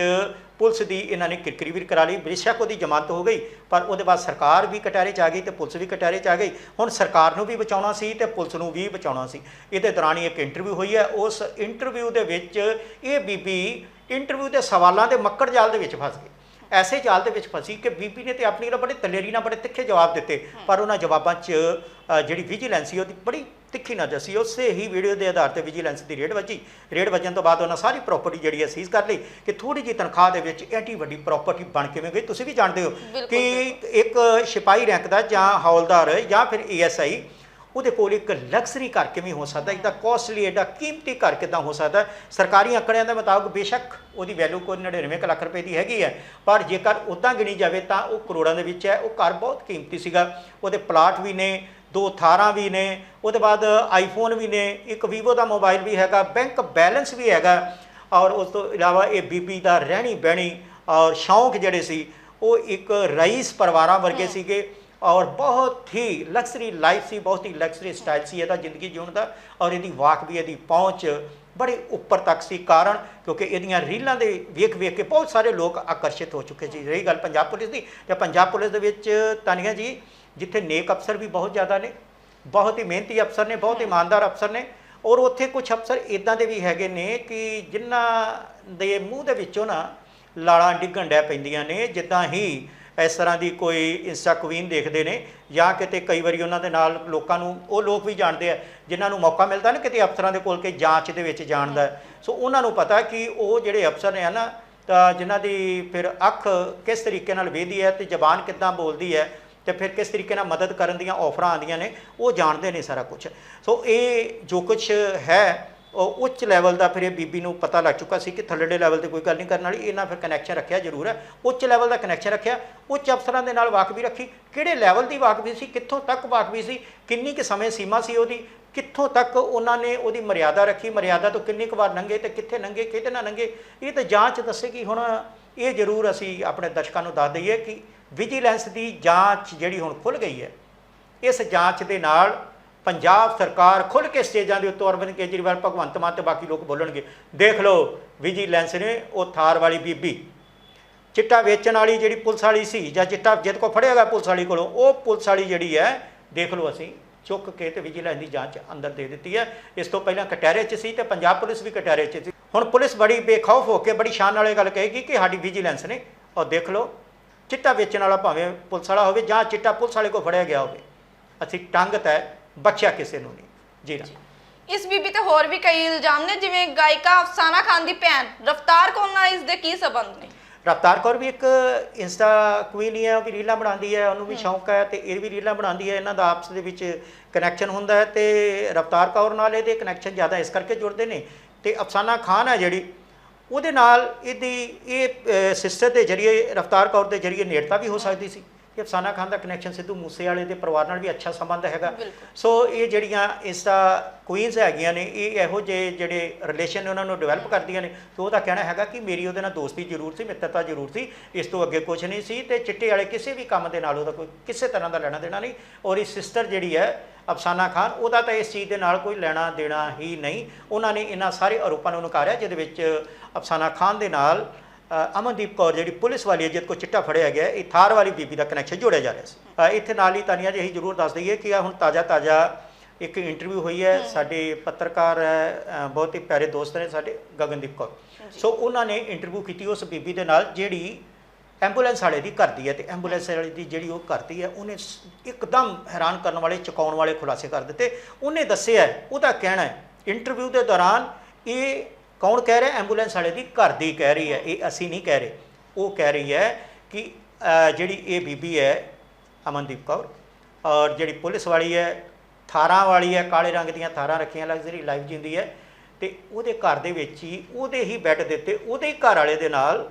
ਪੁਲਿਸ ਦੀ ਇਹਨਾਂ ਨੇ ਕਿਰਕਰੀ ਵੀ ਕਰਾ ਲਈ ਬੇਸ਼ੱਕ ਉਹਦੀ ਜ਼ਮਾਨਤ ਹੋ ਗਈ, ਪਰ ਉਹਦੇ ਬਾਅਦ ਸਰਕਾਰ ਵੀ ਕਟਹਿਰੇ 'ਚ ਆ ਗਈ ਤੇ ਪੁਲਿਸ ਵੀ ਕਟਹਿਰੇ 'ਚ ਆ ਗਈ। ਹੁਣ ਸਰਕਾਰ ਨੂੰ ਵੀ ਬਚਾਉਣਾ ਸੀ ਤੇ ਪੁਲਿਸ ਨੂੰ ਵੀ ਬਚਾਉਣਾ ਸੀ। ਇਹਦੇ ਦੌਰਾਨ ਹੀ ਇੱਕ ਇੰਟਰਵਿਊ ਹੋਈ ਹੈ। ਉਸ ਇੰਟਰਵਿਊ ਦੇ ਵਿੱਚ ਇਹ ਬੀਬੀ ਇੰਟਰਵਿਊ ਦੇ ਸਵਾਲਾਂ ਦੇ ਮੱਕੜ ਜਾਲ ਦੇ ਵਿੱਚ ਫਸ ਗਈ। ਐਸੇ ਜਾਲ ਦੇ ਵਿੱਚ ਫਸੀ ਕਿ ਬੀਬੀ ਨੇ ਤੇ ਆਪਣੀ ਨਾਲ ਬੜੇ ਤਲੇਰੀ ਨਾਲ ਬੜੇ ਤਿੱਖੇ ਜਵਾਬ ਦਿੱਤੇ, ਪਰ ਉਹਨਾਂ ਜਵਾਬਾਂ 'ਚ ਜਿਹੜੀ ਵਿਜੀਲੈਂਸ ਸੀ, ਉਹਦੀ ਬੜੀ ਤਿੱਖੀ ਨਜ਼ਰ ਸੀ। ਉਸੇ ਹੀ ਵੀਡੀਓ ਦੇ ਆਧਾਰ ਤੇ ਵਿਜੀਲੈਂਸ ਦੀ ਰੇਡ ਵੱਜੀ। ਰੇਡ ਵੱਜਣ ਤੋਂ ਬਾਅਦ ਉਹਨਾਂ ਸਾਰੀ ਪ੍ਰਾਪਰਟੀ ਜਿਹੜੀ ਹੈ ਸੀਜ਼ ਕਰ ਲਈ ਕਿ ਥੋੜੀ ਜਿਹੀ ਤਨਖਾਹ ਦੇ ਵਿੱਚ ਐਡੀ ਵੱਡੀ ਪ੍ਰਾਪਰਟੀ ਬਣ ਕਿਵੇਂ ਗਈ? ਤੁਸੀਂ ਵੀ ਜਾਣਦੇ ਹੋ ਕਿ ਇੱਕ ਸਿਪਾਹੀ ਰੈਂਕ ਦਾ ਜਾਂ ਹੌਲਦਾਰ ਜਾਂ ਫਿਰ ਏਐਸਆਈ ਉਹਦੇ ਕੋਲ ਇੱਕ ਲਗਜ਼ਰੀ ਘਰ ਕਿਵੇਂ ਹੋ ਸਕਦਾ? ਇਹਦਾ ਕੋਸਟਲੀ ਐਡਾ ਕੀਮਤੀ ਘਰ ਕਿਦਾਂ ਹੋ ਸਕਦਾ? ਸਰਕਾਰੀ ਅੰਕੜਿਆਂ ਦੇ ਮੁਤਾਬਕ ਬੇਸ਼ੱਕ ਉਹਦੀ ਵੈਲਿਊ ਕੋਈ 99 ਕੁ ਲੱਖ ਰੁਪਏ ਦੀ ਹੈਗੀ ਹੈ। ਪਰ ਜੇਕਰ ਉਦਾਂ ਗਿਣੀ ਜਾਵੇ ਤਾਂ ਉਹ ਕਰੋੜਾਂ ਦੇ ਵਿੱਚ ਹੈ। ਉਹ ਘਰ ਬਹੁਤ ਕੀਮਤੀ ਸੀਗਾ। ਉਹਦੇ ਪਲਾਟ ਵੀ ਨੇ। ਦੋ ਥਾਰਾਂ ਵੀ ਨੇ ਉਹਦੇ ਬਾਅਦ ਆਈਫੋਨ ਵੀ ਨੇ ਇੱਕ ਵੀਵੋ ਦਾ ਮੋਬਾਈਲ ਵੀ ਹੈਗਾ ਬੈਂਕ ਬੈਲੈਂਸ ਵੀ ਹੈਗਾ ਔਰ ਉਸ ਤੋਂ ਇਲਾਵਾ ਇਹ ਬੀਬੀ ਦਾ ਰਹਿਣੀ ਬਹਿਣੀ ਔਰ ਸ਼ੌਂਕ ਜਿਹੜੇ ਸੀ ਉਹ ਇੱਕ ਰਈਸ ਪਰਿਵਾਰਾਂ ਵਰਗੇ ਸੀਗੇ ਔਰ ਬਹੁਤ ਹੀ ਲਗਜ਼ਰੀ ਲਾਈਫ ਸੀ ਬਹੁਤ ਹੀ ਲਗਜ਼ਰੀ ਸਟਾਈਲ ਸੀ ਇਹਦਾ ਜ਼ਿੰਦਗੀ ਜਿਉਣ ਦਾ ਔਰ ਇਹਦੀ ਵਾਕ ਵੀ ਇਹਦੀ ਪਹੁੰਚ ਬੜੇ ਉੱਪਰ ਤੱਕ ਸੀ ਕਾਰਨ ਕਿਉਂਕਿ ਇਹਦੀਆਂ ਰੀਲਾਂ ਦੇ ਵੇਖ ਵੇਖ ਕੇ ਬਹੁਤ ਸਾਰੇ ਲੋਕ ਆਕਰਸ਼ਿਤ ਹੋ ਚੁੱਕੇ ਸੀ। ਰਹੀ ਗੱਲ ਪੰਜਾਬ ਪੁਲਿਸ ਦੀ ਤੇ ਪੰਜਾਬ ਪੁਲਿਸ ਦੇ ਵਿੱਚ ਤਾਨੀਆ ਜੀ ਜਿੱਥੇ ਨੇਕ ਅਫਸਰ ਵੀ ਬਹੁਤ ਜ਼ਿਆਦਾ ਨੇ ਬਹੁਤ ਹੀ ਮਿਹਨਤੀ ਅਫਸਰ ਨੇ ਬਹੁਤ ਇਮਾਨਦਾਰ ਅਫਸਰ ਨੇ ਔਰ ਉੱਥੇ ਕੁਝ ਅਫਸਰ ਇਦਾਂ ਦੇ ਵੀ ਹੈਗੇ ਨੇ ਕਿ ਜਿਨ੍ਹਾਂ ਦੇ ਮੂੰਹ ਦੇ ਵਿੱਚੋਂ ਨਾ ਲਾਲਾਂ ਡਿੱਗਣ ਡੈ ਪੈਂਦੀਆਂ ਨੇ ਜਿੱਦਾਂ ਹੀ ਇਸ ਤਰ੍ਹਾਂ ਦੀ ਕੋਈ ਇੰਸਟਾ ਕੁਈਨ ਦੇਖਦੇ ਨੇ ਜਾਂ ਕਿਤੇ ਕਈ ਵਾਰੀ ਉਹਨਾਂ ਦੇ ਨਾਲ ਲੋਕਾਂ ਨੂੰ ਉਹ ਲੋਕ ਵੀ ਜਾਣਦੇ ਆ ਜਿਨ੍ਹਾਂ ਨੂੰ ਮੌਕਾ ਮਿਲਦਾ ਨਾ ਕਿਤੇ ਅਫਸਰਾਂ ਦੇ ਕੋਲ ਕਿ ਜਾਂਚ ਦੇ ਵਿੱਚ ਜਾਣ ਦਾ। ਸੋ ਉਹਨਾਂ ਨੂੰ ਪਤਾ ਕਿ ਉਹ ਜਿਹੜੇ ਅਫਸਰ ਨੇ ਨਾ ਤਾਂ ਜਿਨ੍ਹਾਂ ਦੀ ਫਿਰ ਅੱਖ ਕਿਸ ਤਰੀਕੇ ਨਾਲ ਵੇਖਦੀ ਹੈ ਤੇ ਜ਼ਬਾਨ ਕਿੱਦਾਂ ਬੋਲਦੀ ਹੈ ਤੇ ਫਿਰ ਕਿਸ ਤਰੀਕੇ ਨਾਲ ਮਦਦ ਕਰਨ ਦੀਆਂ ਆਫਰਾਂ ਆਉਂਦੀਆਂ ਨੇ, ਉਹ ਜਾਣਦੇ ਨੇ ਸਾਰਾ ਕੁਝ ਸੋ ਇਹ ਜੋ ਕੁਝ ਹੈ, ਉਹ ਉੱਚ ਲੈਵਲ ਦਾ ਫਿਰ ਇਹ ਬੀਬੀ ਨੂੰ ਪਤਾ ਲੱਗ ਚੁੱਕਾ ਸੀ ਕਿ ਥੱਲੜੇ ਲੈਵਲ ਤੇ ਕੋਈ ਗੱਲ ਨਹੀਂ ਕਰਨ ਵਾਲੀ, ਇਹਨਾਂ ਫਿਰ ਕਨੈਕਸ਼ਨ ਰੱਖਿਆ ਜ਼ਰੂਰ ਹੈ। ਉੱਚ ਲੈਵਲ ਦਾ ਕਨੈਕਸ਼ਨ ਰੱਖਿਆ, ਉੱਚ ਅਫਸਰਾਂ ਦੇ ਨਾਲ ਵਾਕਫੀ ਰੱਖੀ। ਕਿਹੜੇ ਲੈਵਲ ਦੀ ਵਾਕਫੀ ਸੀ, ਕਿੱਥੋਂ ਤੱਕ ਵਾਕਫੀ ਸੀ, ਕਿੰਨੀ ਕਿ ਸਮੇਂ ਸੀਮਾ ਸੀ ਉਹਦੀ, ਕਿੱਥੋਂ ਤੱਕ ਉਹਨਾਂ ਨੇ ਉਹਦੀ ਮਰਿਆਦਾ ਰੱਖੀ, ਮਰਿਆਦਾ ਤੋਂ ਕਿੰਨੀ ਕੁ ਵਾਰ ਲੰਘੇ ਤੇ ਕਿੱਥੇ ਲੰਘੇ ਕਿਹਦੇ ਨਾਲ ਲੰਘੇ ਇਹ ਤਾਂ ਜਾਂਚ ਦੱਸੇਗੀ ਹੁਣ ਇਹ ਜ਼ਰੂਰ ਅਸੀਂ ਆਪਣੇ ਦਰਸ਼ਕਾਂ ਨੂੰ ਦੱਸ ਦਈਏ ਕਿ ਵਿਜੀਲੈਂਸ ਦੀ ਜਾਂਚ ਜਿਹੜੀ ਹੁਣ ਖੁੱਲ ਗਈ ਹੈ, ਇਸ ਜਾਂਚ ਦੇ ਨਾਲ ਪੰਜਾਬ ਸਰਕਾਰ ਖੁੱਲ ਕੇ ਸਟੇਜਾਂ ਦੇ ਉੱਤੇ ਅਰਵਿੰਦ ਕੇਜਰੀਵਾਲ, ਭਗਵੰਤ ਮਾਨ ਤੇ ਬਾਕੀ ਲੋਕ ਬੋਲਣਗੇ। ਦੇਖ ਲਓ, ਵਿਜੀਲੈਂਸ ਨੇ ਉਹ ਥਾਰ ਵਾਲੀ ਬੀਬੀ ਚਿੱਟਾ ਵੇਚਣ ਵਾਲੀ ਜਿਹੜੀ ਪੁਲਿਸ ਵਾਲੀ ਸੀ ਜਾਂ ਚਿੱਟਾ ਜਿੱਦ ਕੋ ਫੜਿਆ ਗਿਆ ਪੁਲਿਸ ਵਾਲੀ ਕੋਲੋਂ, ਉਹ ਪੁਲਿਸ ਵਾਲੀ ਜਿਹੜੀ ਹੈ, ਦੇਖ ਲਓ ਅਸੀਂ, ਚੁੱਕ ਕੇ ਤੇ ਵਿਜੀਲੈਂਸ ਦੀ ਜਾਂਚ ਅੰਦਰ ਦੇ ਦਿੱਤੀ ਹੈ। ਇਸ ਤੋਂ ਪਹਿਲਾਂ ਕਟਹਿਰੇ 'ਚ ਸੀ ਤੇ ਪੰਜਾਬ ਪੁਲਿਸ ਵੀ ਕਟਹਿਰੇ 'ਚ ਸੀ। ਹੁਣ ਪੁਲਿਸ ਬੜੀ ਬੇਖੌਫ ਹੋ ਕੇ, ਬੜੀ ਸ਼ਾਨ ਵਾਲੇ ਗੱਲ ਕਹੇਗੀ ਕਿ ਸਾਡੀ ਵਿਜੀਲੈਂਸ ਨੇ, ਔਰ ਦੇਖ ਲਓ ਚਿੱਟਾ ਵੇਚਣ ਵਾਲਾ ਭਾਵੇਂ ਪੁਲਿਸ ਵਾਲਾ ਹੋਵੇ ਜਾਂ ਚਿੱਟਾ ਪੁਲਿਸ ਵਾਲੇ ਕੋ ਫੜਿਆ ਗਿਆ ਹੋਵੇ ਅਸੀਂ ਟੰਗਤ ਹੈ ਬਖਸ਼ਿਆ ਕਿਸੇ ਨੂੰ ਨਹੀਂ। ਜੀ ਨਾ। ਇਸ ਬੀਬੀ ਤੇ ਹੋਰ ਵੀ ਕਈ ਇਲਜ਼ਾਮ ਨੇ ਜਿਵੇਂ ਗਾਇਕਾ ਅਫਸਾਨਾ ਖਾਨ ਦੀ ਭੈਣ। ਰਫਤਾਰ ਕੌਰ ਨਾਲ ਇਸ ਦੇ ਕੀ ਸਬੰਧ ਨੇ? ਰਫਤਾਰ ਕੌਰ ਵੀ ਇੱਕ ਇੰਸਟਾ ਕੁਈਨ ਹੀ ਹੈ ਉਹ ਵੀ ਰੀਲਾਂ ਬਣਾਉਂਦੀ ਹੈ ਉਹਨੂੰ ਵੀ ਸ਼ੌਂਕ ਹੈ ਤੇ ਇਹ ਵੀ ਰੀਲਾਂ ਬਣਾਉਂਦੀ ਹੈ ਇਹਨਾਂ ਦਾ ਆਪਸ ਦੇ ਵਿੱਚ ਕਨੈਕਸ਼ਨ ਹੁੰਦਾ ਹੈ ਤੇ ਰਫਤਾਰ ਕੌਰ ਨਾਲ ਇਹਦੇ ਕਨੈਕਸ਼ਨ ਜ਼ਿਆਦਾ ਇਸ ਕਰਕੇ ਜੁੜਦੇ ਨੇ ਤੇ ਅਫਸਾਨਾ ਖਾਨ ਹੈ ਜਿਹੜੀ ਉਹਦੇ ਨਾਲ ਇਹਦੀ, ਇਹ ਸਿਸਟਰ ਦੇ ਜਰੀਏ, ਰਫਤਾਰ ਕੌਰ ਦੇ ਜਰੀਏ ਨੇੜਤਾ ਵੀ ਹੋ ਸਕਦੀ ਸੀ। ਕਿ ਅਫਸਾਨਾ ਖਾਨ ਦਾ ਕਨੈਕਸ਼ਨ ਸਿੱਧੂ ਮੂਸੇ ਵਾਲੇ ਦੇ ਪਰਿਵਾਰ ਨਾਲ ਵੀ ਅੱਛਾ ਸੰਬੰਧ ਹੈਗਾ। ਸੋ ਇਹ ਜਿਹੜੀਆਂ ਇੰਸਟਾ ਕੁਈਨਸ ਹੈਗੀਆਂ ਨੇ ਇਹ ਇਹੋ ਜਿਹੇ ਜਿਹੜੇ ਰਿਲੇਸ਼ਨ ਨੇ ਉਹਨਾਂ ਨੂੰ ਡਿਵੈਲਪ ਕਰਦੀਆਂ ਨੇ। ਤੇ ਉਹਦਾ ਕਹਿਣਾ ਹੈਗਾ ਕਿ ਮੇਰੀ ਉਹਦੇ ਨਾਲ ਦੋਸਤੀ ਜ਼ਰੂਰ ਸੀ ਮਿੱਤਰਤਾ ਜ਼ਰੂਰ ਸੀ। ਇਸ ਤੋਂ ਅੱਗੇ ਕੁਝ ਨਹੀਂ ਸੀ ਤੇ ਚਿੱਟੇ ਵਾਲੇ ਕਿਸੇ ਵੀ ਕੰਮ ਦੇ ਨਾਲ ਉਹਦਾ ਕੋਈ ਕਿਸੇ ਤਰ੍ਹਾਂ ਦਾ ਲੈਣਾ ਦੇਣਾ ਨਹੀਂ। ਔਰ ਇਹ ਸਿਸਟਰ ਜਿਹੜੀ ਹੈ ਅਫਸਾਨਾ ਖਾਨ ਉਹਦਾ ਤਾਂ ਇਸ ਚੀਜ਼ ਦੇ ਨਾਲ ਕੋਈ ਲੈਣਾ ਦੇਣਾ ਹੀ ਨਹੀਂ। ਉਹਨਾਂ ਨੇ ਇਹਨਾਂ ਸਾਰੇ ਆਰੋਪਾਂ ਨੂੰ ਨਕਾਰਿਆ ਜਿਹਦੇ ਵਿੱਚ ਅਫਸਾਨਾ ਖਾਨ ਦੇ ਨਾਲ ਅਮਨਦੀਪ ਕੌਰ ਜਿਹੜੀ ਪੁਲਿਸ ਵਾਲੀ ਹੈ ਜਿਹਦੇ ਕੋਲ ਚਿੱਟਾ ਫੜਿਆ ਗਿਆ ਇਹ ਥਾਰ ਵਾਲੀ ਬੀਬੀ ਦਾ ਕਨੈਕਸ਼ਨ ਜੋੜਿਆ ਜਾ ਰਿਹਾ ਸੀ। ਇੱਥੇ ਨਾਲ ਹੀ ਤਾਨੀਆ ਜੀ ਜ਼ਰੂਰ ਦੱਸ ਦਈਏ ਕਿ ਹੁਣ ਤਾਜ਼ਾ ਤਾਜ਼ਾ ਇੱਕ ਇੰਟਰਵਿਊ ਹੋਈ ਹੈ ਸਾਡੇ ਪੱਤਰਕਾਰ ਹੈ ਬਹੁਤ ਹੀ ਪਿਆਰੇ ਦੋਸਤ ਨੇ ਸਾਡੇ ਗਗਨਦੀਪ ਕੌਰ। ਸੋ ਉਹਨਾਂ ਨੇ ਇੰਟਰਵਿਊ ਕੀਤੀ ਉਸ ਬੀਬੀ ਦੇ ਨਾਲ ਜਿਹੜੀ ਐਂਬੂਲੈਂਸ ਵਾਲੇ ਦੀ ਕਰਦੀ ਹੈ ਤੇ ਐਂਬੂਲੈਂਸ ਵਾਲੇ ਦੀ ਜਿਹੜੀ ਉਹ ਕਰਦੀ ਹੈ ਉਹਨੇ ਇੱਕਦਮ ਹੈਰਾਨ ਕਰਨ ਵਾਲੇ ਚੁਕਾਉਣ ਵਾਲੇ ਖੁਲਾਸੇ ਕਰ ਦਿੱਤੇ। ਉਹਨੇ ਦੱਸਿਆ ਉਹਦਾ ਕਹਿਣਾ ਹੈ ਇੰਟਰਵਿਊ ਦੇ ਦੌਰਾਨ ਇਹ ਕੌਣ ਕਹਿ ਰਿਹਾ? ਐਂਬੂਲੈਂਸ ਵਾਲੇ ਦੀ ਘਰ ਦੀ ਕਹਿ ਰਹੀ ਹੈ। ਇਹ ਅਸੀਂ ਨਹੀਂ ਕਹਿ ਰਹੇ। ਉਹ ਕਹਿ ਰਹੀ ਹੈ ਕਿ ਜਿਹੜੀ ਇਹ ਬੀਬੀ ਹੈ, ਅਮਨਦੀਪ ਕੌਰ, ਔਰ ਜਿਹੜੀ ਪੁਲਿਸ ਵਾਲੀ ਹੈ, ਥਾਰਾਂ ਵਾਲੀ ਹੈ, ਕਾਲੇ ਰੰਗ ਦੀਆਂ ਥਾਰਾਂ ਰੱਖੀਆਂ ਲਗਜ਼ਰੀ ਲਾਈਫ ਜਿੰਦੀ ਹੈ, ਤੇ ਉਹਦੇ ਘਰ ਦੇ ਵਿੱਚ ਹੀ, ਉਹਦੇ ਹੀ ਬੈੱਡ ਦੇ ਉੱਤੇ, ਉਹਦੇ ਹੀ ਘਰ ਵਾਲੇ ਦੇ ਨਾਲ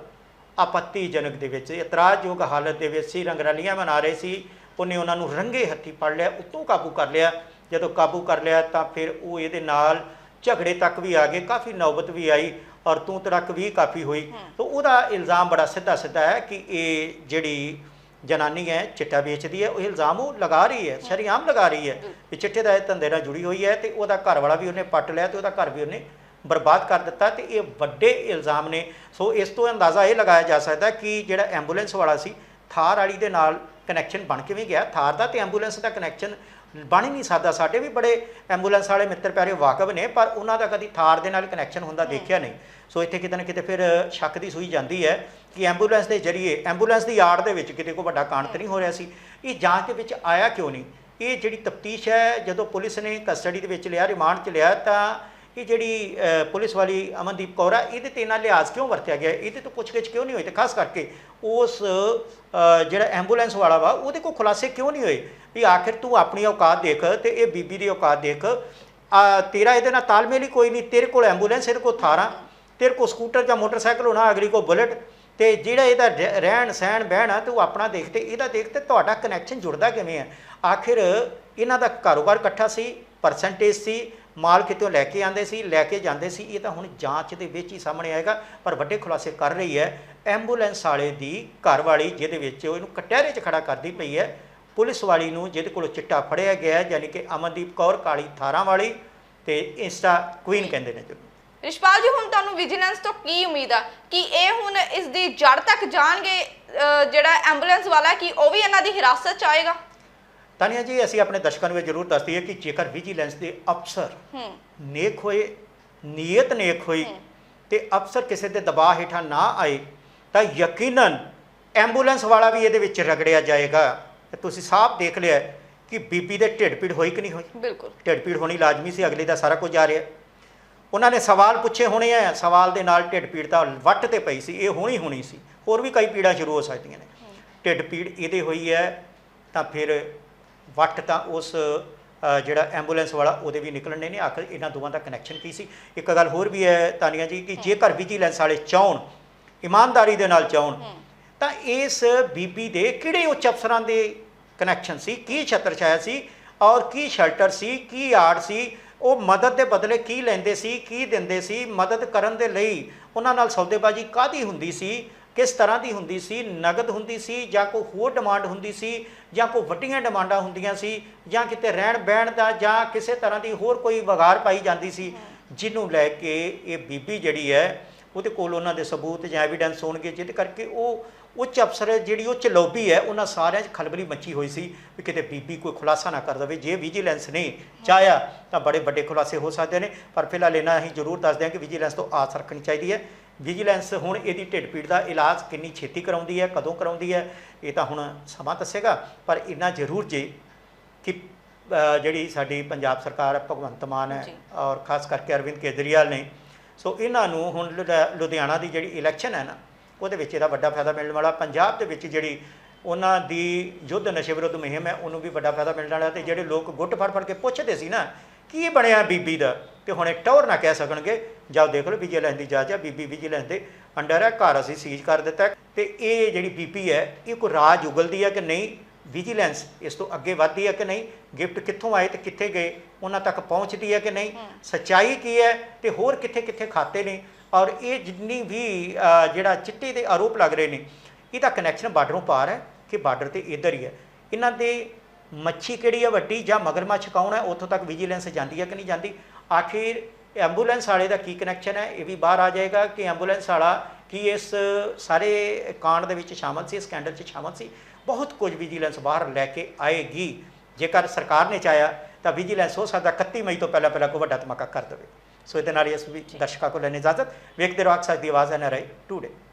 ਆਪੱਤੀਜਨਕ ਦੇ ਵਿੱਚ, ਇਤਰਾਜ਼ਯੋਗ ਹਾਲਤ ਦੇ ਵਿੱਚ ਸੀ, ਰੰਗਰਲੀਆਂ ਮਨਾ ਰਹੇ ਸੀ, ਉਹਨੇ ਉਹਨਾਂ ਨੂੰ ਰੰਗੇ ਹੱਥੀ ਫੜ ਲਿਆ, ਉਤੋਂ ਕਾਬੂ ਕਰ ਲਿਆ। ਜਦੋਂ ਕਾਬੂ ਕਰ ਲਿਆ ਤਾਂ ਫਿਰ ਉਹ ਇਹਦੇ ਨਾਲ ਝਗੜੇ ਤੱਕ ਵੀ ਆ ਗਏ ਕਾਫੀ ਨੌਬਤ ਵੀ ਆਈ ਔਰ ਤੂੰ ਤੜਕ ਵੀ ਕਾਫੀ ਹੋਈ। ਤਾਂ ਉਹਦਾ ਇਲਜ਼ਾਮ ਬੜਾ ਸਿੱਧਾ ਸਿੱਧਾ ਹੈ ਕਿ ਇਹ ਜਿਹੜੀ ਜਨਾਨੀ ਹੈ ਚਿੱਟਾ ਵੇਚਦੀ ਹੈ ਉਹ ਇਲਜ਼ਾਮ ਉਹ ਲਗਾ ਰਹੀ ਹੈ ਸ਼ਰੀਆਮ ਲਗਾ ਰਹੀ ਹੈ ਕਿ ਚਿੱਟੇ ਦਾ ਇਹ ਧੰਦੇ ਨਾਲ ਜੁੜੀ ਹੋਈ ਹੈ ਤੇ ਉਹਦਾ ਘਰ ਵਾਲਾ ਵੀ ਉਹਨੇ ਪੱਟ ਲਿਆ ਤੇ ਉਹਦਾ ਘਰ ਵੀ ਉਹਨੇ ਬਰਬਾਦ ਕਰ ਦਿੱਤਾ ਤੇ ਇਹ ਵੱਡੇ ਇਲਜ਼ਾਮ ਨੇ। ਸੋ ਇਸ ਤੋਂ ਅੰਦਾਜ਼ਾ ਇਹ ਲਗਾਇਆ ਜਾ ਸਕਦਾ ਕਿ ਜਿਹੜਾ ਐਂਬੂਲੈਂਸ ਵਾਲਾ ਸੀ ਥਾਰ ਵਾਲੀ ਦੇ ਨਾਲ ਕਨੈਕਸ਼ਨ ਬਣ ਕਿਵੇਂ ਗਿਆ? ਥਾਰ ਦਾ ਤੇ ਐਂਬੂਲੈਂਸ ਦਾ ਕਨੈਕਸ਼ਨ ਬਣ ਹੀ ਨਹੀਂ ਸਕਦਾ। ਸਾਡੇ ਵੀ ਬੜੇ ਐਂਬੂਲੈਂਸ ਵਾਲੇ ਮਿੱਤਰ ਪਿਆਰੇ ਵਾਕਫ ਨੇ ਪਰ ਉਹਨਾਂ ਦਾ ਕਦੀ ਥਾਰ ਦੇ ਨਾਲ ਕਨੈਕਸ਼ਨ ਹੁੰਦਾ ਦੇਖਿਆ ਨਹੀਂ। ਸੋ ਇੱਥੇ ਕਿਤੇ ਨਾ ਕਿਤੇ ਫਿਰ ਸ਼ੱਕ ਦੀ ਸੂਈ ਜਾਂਦੀ ਹੈ ਕਿ ਐਂਬੂਲੈਂਸ ਦੇ ਜਰੀਏ ਐਂਬੂਲੈਂਸ ਦੀ ਆੜ ਦੇ ਵਿੱਚ ਕਿਤੇ ਕੋਈ ਵੱਡਾ ਕਾਂਡ ਤਾਂ ਨਹੀਂ ਹੋ ਰਿਹਾ ਸੀ। ਇਹ ਜਾਂਚ ਦੇ ਵਿੱਚ ਆਇਆ ਕਿਉਂ ਨਹੀਂ? ਇਹ ਜਿਹੜੀ ਤਫਤੀਸ਼ ਹੈ ਜਦੋਂ ਪੁਲਿਸ ਨੇ ਕਸਟਡੀ ਦੇ ਵਿੱਚ ਲਿਆ ਰਿਮਾਂਡ 'ਚ ਲਿਆ ਤਾਂ ਇਹ ਜਿਹੜੀ ਪੁਲਿਸ ਵਾਲੀ ਅਮਨਦੀਪ ਕੌਰ ਆ, ਇਹਦੇ ਤੇ ਨਾਲ ਲਿਹਾਜ਼ ਕਿਉਂ ਵਰਤਿਆ ਗਿਆ? ਇਹਦੇ ਤੋਂ ਪੁੱਛਗਿੱਛ ਕਿਉਂ ਨਹੀਂ ਹੋਈ? ਤੇ ਖਾਸ ਕਰਕੇ ਉਸ ਜਿਹੜਾ ਐਂਬੂਲੈਂਸ ਵਾਲਾ ਵਾ, ਉਹਦੇ ਕੋਲ ਖੁਲਾਸੇ ਕਿਉਂ ਨਹੀਂ ਹੋਏ? ਵੀ ਆਖਿਰ ਤੂੰ ਆਪਣੀ ਔਕਾਤ ਦੇਖ ਤੇ ਇਹ ਬੀਬੀ ਦੀ ਔਕਾਤ ਦੇਖ। ਆ, ਤੇਰਾ ਇਹਦੇ ਨਾਲ ਤਾਲਮੇਲ ਹੀ ਕੋਈ ਨਹੀਂ। ਤੇਰੇ ਕੋਲ ਐਂਬੂਲੈਂਸ, ਇਹਦੇ ਕੋਲ ਥਾਰਾਂ। ਤੇਰੇ ਕੋਲ ਸਕੂਟਰ ਜਾਂ ਮੋਟਰਸਾਈਕਲ ਹੋਣਾ, ਅਗਲੀ ਕੋਲ ਬੁਲਟ। ਤੇ ਜਿਹੜਾ ਇਹਦਾ ਰਹਿ- ਰਹਿਣ ਸਹਿਣ ਬਹਿਣ ਆ ਉਹ ਆਪਣਾ ਦੇਖ ਤੇ ਇਹਦਾ ਦੇਖ ਤੇ ਤੁਹਾਡਾ ਕਨੈਕਸ਼ਨ ਜੁੜਦਾ ਕਿਵੇਂ ਹੈ ਆਖਿਰ ਇਹਨਾਂ ਦਾ ਕਾਰੋਬਾਰ ਇਕੱਠਾ ਸੀ ਪਰਸੈਂਟੇਜ ਸੀ ਮਾਲ ਕਿਤੋਂ ਲੈ ਕੇ ਆਂਦੇ ਸੀ ਲੈ ਕੇ ਜਾਂਦੇ ਸੀ। ਇਹ ਤਾਂ ਹੁਣ ਜਾਂਚ ਦੇ ਵਿੱਚ ਹੀ ਸਾਹਮਣੇ ਆਏਗਾ ਪਰ ਵੱਡੇ ਖੁਲਾਸੇ ਕਰ ਰਹੀ ਹੈ। ਐਂਬੂਲੈਂਸ ਵਾਲੇ ਦੀ ਘਰ ਵਾਲੀ ਜਿਹਦੇ ਵਿੱਚ ਉਹ ਇਹਨੂੰ ਕਟਹਿਰੇ 'ਚ ਖੜਾ ਕਰਦੀ ਪਈ ਹੈ ਪੁਲਿਸ ਵਾਲੀ ਨੂੰ ਜਿਹਦੇ ਕੋਲੋਂ ਚਿੱਟਾ ਫੜਿਆ ਗਿਆ ਹੈ, ਯਾਨੀ ਕਿ ਅਮਨਦੀਪ ਕੌਰ ਕਾਲੀ ਥਾਰਾਂ ਵਾਲੀ ਤੇ ਇੰਸਟਾ ਕੁਈਨ ਕਹਿੰਦੇ ਨੇ ਜਿਹਨੂੰ ਰਿਸ਼ਪਾਲ ਜੀ ਹੁਣ ਤੁਹਾਨੂੰ ਵਿਜੀਲੈਂਸ ਤੋਂ ਕੀ ਉਮੀਦ ਆ? ਕਿ ਇਹ ਹੁਣ ਇਸ ਦੀ ਜੜ ਤੱਕ ਜਾਣਗੇ ਜਿਹੜਾ ਐਂਬੂਲੈਂਸ ਵਾਲਾ ਕਿ ਉਹ ਵੀ ਇਹਨਾਂ ਦੀ ਹਿਰਾਸਤ ਚ ਆਏਗਾ? ਤਾਨੀਆ ਜੀ ਅਸੀਂ ਆਪਣੇ ਦਰਸ਼ਕਾਂ ਨੂੰ ਇਹ ਜ਼ਰੂਰ ਦੱਸ ਦਈਏ ਕਿ ਜੇਕਰ ਵਿਜੀਲੈਂਸ ਦੇ ਅਫਸਰ ਹੂੰ। ਨੇਕ ਹੋਏ ਨੀਅਤ ਨੇਕ ਹੋਈ ਤੇ ਅਫਸਰ ਕਿਸੇ ਦੇ ਦਬਾਅ ਹੇਠਾਂ ਨਾ ਆਏ ਤਾਂ ਯਕੀਨਨ ਐਂਬੂਲੈਂਸ ਵਾਲਾ ਵੀ ਇਹਦੇ ਵਿੱਚ ਰਗੜਿਆ ਜਾਏਗਾ। ਤੇ ਤੁਸੀਂ ਸਾਫ਼ ਦੇਖ ਲਿਆ ਕਿ ਬੀਬੀ ਦੇ ਢਿੱਡ ਪੀੜ ਹੋਈ ਕਿ ਨਹੀਂ ਹੋਈ? ਬਿਲਕੁਲ। ਢਿੱਡ ਪੀੜ ਹੋਣੀ ਲਾਜ਼ਮੀ ਸੀ ਅਗਲੇ ਦਾ ਸਾਰਾ ਕੁਝ ਆ ਰਿਹਾ। ਉਹਨਾਂ ਨੇ ਸਵਾਲ ਪੁੱਛੇ ਹੋਣੇ ਆ ਸਵਾਲ ਦੇ ਨਾਲ ਢਿੱਡ ਪੀੜ ਤਾਂ ਵੱਟ ਤੇ ਪਈ ਸੀ ਇਹ ਹੋਣੀ ਹੋਣੀ ਸੀ। ਹੋਰ ਵੀ ਕਈ ਪੀੜਾਂ ਸ਼ੁਰੂ ਹੋ ਸਕਦੀਆਂ ਨੇ। ਢਿੱਡ ਪੀੜ ਇਹਦੇ ਹੋਈ ਹੈ ਤਾਂ ਫਿਰ ਵੱਟ ਤਾਂ ਉਸ ਜਿਹੜਾ ਐਂਬੂਲੈਂਸ ਵਾਲਾ ਉਹਦੇ ਵੀ ਨਿਕਲਣੇ ਨੇ ਆਖਰ ਇਹਨਾਂ ਦੋਵਾਂ ਦਾ ਕਨੈਕਸ਼ਨ ਕੀ ਸੀ? ਇੱਕ ਗੱਲ ਹੋਰ ਵੀ ਹੈ ਤਾਨੀਆ ਜੀ ਕਿ ਜੇਕਰ ਵਿਜੀਲੈਂਸ ਵਾਲੇ ਚਾਹਣ ਇਮਾਨਦਾਰੀ ਦੇ ਨਾਲ ਚਾਹਣ ਤਾਂ ਇਸ ਬੀਬੀ ਦੇ ਕਿਹੜੇ ਉੱਚ ਅਫਸਰਾਂ ਦੇ ਕਨੈਕਸ਼ਨ ਸੀ? ਕੀ ਛਤਰ ਛਾਇਆ ਸੀ? ਔਰ ਕੀ ਸ਼ੈਲਟਰ ਸੀ? ਕੀ ਆੜ ਸੀ? ਉਹ ਮਦਦ ਦੇ ਬਦਲੇ ਕੀ ਲੈਂਦੇ ਸੀ? ਕੀ ਦਿੰਦੇ ਸੀ? ਮਦਦ ਕਰਨ ਦੇ ਲਈ ਉਹਨਾਂ ਨਾਲ ਸੌਦੇਬਾਜ਼ੀ ਕਾਦੀ ਹੁੰਦੀ ਸੀ? ਕਿਸ ਤਰ੍ਹਾਂ ਦੀ ਹੁੰਦੀ ਸੀ? ਨਗਦ ਹੁੰਦੀ ਸੀ ਜਾਂ ਕੋਈ ਹੋਰ ਡਿਮਾਂਡ ਹੁੰਦੀ ਸੀ ਜਾਂ ਕੋਈ ਵੱਡੀਆਂ ਡਿਮਾਂਡਾਂ ਹੁੰਦੀਆਂ ਸੀ ਜਾਂ ਕਿਤੇ ਰਹਿਣ ਬਹਿਣ ਦਾ ਜਾਂ ਕਿਸੇ ਤਰ੍ਹਾਂ ਦੀ ਹੋਰ ਕੋਈ ਵਗਾਰ ਪਾਈ ਜਾਂਦੀ ਸੀ? ਜਿਹਨੂੰ ਲੈ ਕੇ ਇਹ ਬੀਬੀ ਜਿਹੜੀ ਹੈ ਉਹਦੇ ਕੋਲ ਉਹਨਾਂ ਦੇ ਸਬੂਤ ਜਾਂ ਐਵੀਡੈਂਸ ਹੋਣਗੇ ਜਿਹਦੇ ਕਰਕੇ ਉਹ ਉੱਚ ਅਫਸਰ ਜਿਹੜੀ ਉੱਚ ਲੌਬੀ ਹੈ ਉਹਨਾਂ ਸਾਰਿਆਂ 'ਚ ਖਲਬਲੀ ਮੱਚੀ ਹੋਈ ਸੀ ਵੀ ਕਿਤੇ ਬੀਬੀ ਕੋਈ ਖੁਲਾਸਾ ਨਾ ਕਰ ਦੇਵੇ। ਜੇ ਵਿਜੀਲੈਂਸ ਨੇ ਚਾਹਿਆ ਤਾਂ ਬੜੇ ਵੱਡੇ ਖੁਲਾਸੇ ਹੋ ਸਕਦੇ ਨੇ। ਪਰ ਫਿਲਹਾਲ ਇਹਨਾਂ ਅਸੀਂ ਜ਼ਰੂਰ ਦੱਸਦੇ ਹਾਂ ਕਿ ਵਿਜੀਲੈਂਸ ਤੋਂ ਆਸ ਰੱਖਣੀ ਚਾਹੀਦੀ ਹੈ। ਵਿਜੀਲੈਂਸ ਹੁਣ ਇਹਦੀ ਢਿੱਡ ਪੀੜ ਦਾ ਇਲਾਜ ਕਿੰਨੀ ਛੇਤੀ ਕਰਾਉਂਦੀ ਹੈ ਕਦੋਂ ਕਰਾਉਂਦੀ ਹੈ ਇਹ ਤਾਂ ਹੁਣ ਸਮਾਂ ਦੱਸੇਗਾ ਪਰ ਇੰਨਾ ਜ਼ਰੂਰ ਜੇ ਕਿ ਜਿਹੜੀ ਸਾਡੀ ਪੰਜਾਬ ਸਰਕਾਰ ਹੈ, ਭਗਵੰਤ ਮਾਨ ਹੈ। ਔਰ ਖਾਸ ਕਰਕੇ ਅਰਵਿੰਦ ਕੇਜਰੀਵਾਲ ਨੇ ਸੋ ਇਹਨਾਂ ਨੂੰ ਹੁਣ ਲੁਧਿਆ- ਲੁਧਿਆਣਾ ਦੀ ਜਿਹੜੀ ਇਲੈਕਸ਼ਨ ਹੈ ਨਾ ਉਹਦੇ ਵਿੱਚ ਇਹਦਾ ਵੱਡਾ ਫਾਇਦਾ ਮਿਲਣ ਵਾਲਾ ਪੰਜਾਬ ਦੇ ਵਿੱਚ ਜਿਹੜੀ ਉਹਨਾਂ ਦੀ ਯੁੱਧ ਨਸ਼ੇ ਵਿਰੁੱਧ ਮੁਹਿੰਮ ਹੈ ਉਹਨੂੰ ਵੀ ਵੱਡਾ ਫਾਇਦਾ ਮਿਲਣ ਵਾਲਾ ਤੇ ਜਿਹੜੇ ਲੋਕ ਗੁੱਟ ਫੜ ਫੜ ਕੇ ਪੁੱਛਦੇ ਸੀ ਨਾ ਕੀ ਬਣਿਆ ਬੀਬੀ ਦਾ ਤੇ ਹੁਣ ਇਹ ਟੌਰ ਨਾ ਕਹਿ ਸਕਣਗੇ ਜਾਓ ਦੇਖ ਲਓ ਵਿਜੀਲੈਂਸ ਦੀ ਜਾਂਚ ਹੈ ਬੀਬੀ ਵਿਜੀਲੈਂਸ ਦੇ ਅੰਡਰ ਹੈ ਘਰ ਅਸੀਂ ਸੀਜ਼ ਕਰ ਦਿੱਤਾ ਤੇ ਇਹ ਜਿਹੜੀ ਬੀਬੀ ਹੈ ਇਹ ਕੋਈ ਰਾਜ ਉਗਲਦੀ ਹੈ ਕਿ ਨਹੀਂ? ਵਿਜੀਲੈਂਸ ਇਸ ਤੋਂ ਅੱਗੇ ਵੱਧਦੀ ਹੈ ਕਿ ਨਹੀਂ? ਗਿਫਟ ਕਿੱਥੋਂ ਆਏ ਤੇ ਕਿੱਥੇ ਗਏ? ਉਹਨਾਂ ਤੱਕ ਪਹੁੰਚਦੀ ਹੈ ਕਿ ਨਹੀਂ? ਸੱਚਾਈ ਕੀ ਹੈ? ਤੇ ਹੋਰ ਕਿੱਥੇ ਕਿੱਥੇ ਖਾਤੇ ਨੇ? ਔਰ ਇਹ ਜਿੰਨੀ ਵੀ ਜਿਹੜਾ ਚਿੱਟੇ ਦੇ ਆਰੋਪ ਲੱਗ ਰਹੇ ਨੇ ਇਹਦਾ ਕਨੈਕਸ਼ਨ ਬਾਰਡਰੋਂ ਪਾਰ ਹੈ ਕਿ ਬਾਰਡਰ ਤੇ ਇੱਧਰ ਹੀ ਹੈ। ਇਹਨਾਂ ਦੇ ਮੱਛੀ ਕਿਹੜੀ ਹੈ ਵੱਡੀ ਜਾਂ ਮਗਰਮੱਛ ਕੌਣ ਹੈ? ਉੱਥੋਂ ਤੱਕ ਵਿਜੀਲੈਂਸ ਜਾਂਦੀ ਹੈ ਕਿ ਨਹੀਂ ਜਾਂਦੀ? ਆਖਿਰ ਐਂਬੂਲੈਂਸ ਵਾਲੇ ਦਾ ਕੀ ਕਨੈਕਸ਼ਨ ਹੈ? ਇਹ ਵੀ ਬਾਹਰ ਆ ਜਾਏਗਾ ਕਿ ਐਂਬੂਲੈਂਸ ਵਾਲਾ ਕੀ ਇਸ ਸਾਰੇ ਕਾਂਡ ਦੇ ਵਿੱਚ ਸ਼ਾਮਲ ਸੀ ਸਕੈਂਡਲ 'ਚ ਸ਼ਾਮਲ ਸੀ? ਬਹੁਤ ਕੁਝ ਵਿਜੀਲੈਂਸ ਬਾਹਰ ਲੈ ਕੇ ਆਏਗੀ। ਜੇਕਰ ਸਰਕਾਰ ਨੇ ਚਾਹਿਆ ਤਾਂ ਵਿਜੀਲੈਂਸ ਹੋ ਸਕਦਾ 31 ਮਈ ਤੋਂ ਪਹਿਲਾਂ ਪਹਿਲਾਂ ਕੋਈ ਵੱਡਾ ਧਮਾਕਾ ਕਰ ਦੇਵੇ। ਸੋ ਇਹਦੇ ਨਾਲ ਹੀ ਇਸ ਵਿੱਚ ਦਰਸ਼ਕਾਂ ਕੋਲ ਲੈਣੇ ਇਜਾਜ਼ਤ। ਵੇਖਦੇ ਰਹੋ ਅਕਸਰ ਦੀ ਆਵਾਜ਼ ਐਨ ਆਰ ਆਈ ਟੂਡੇ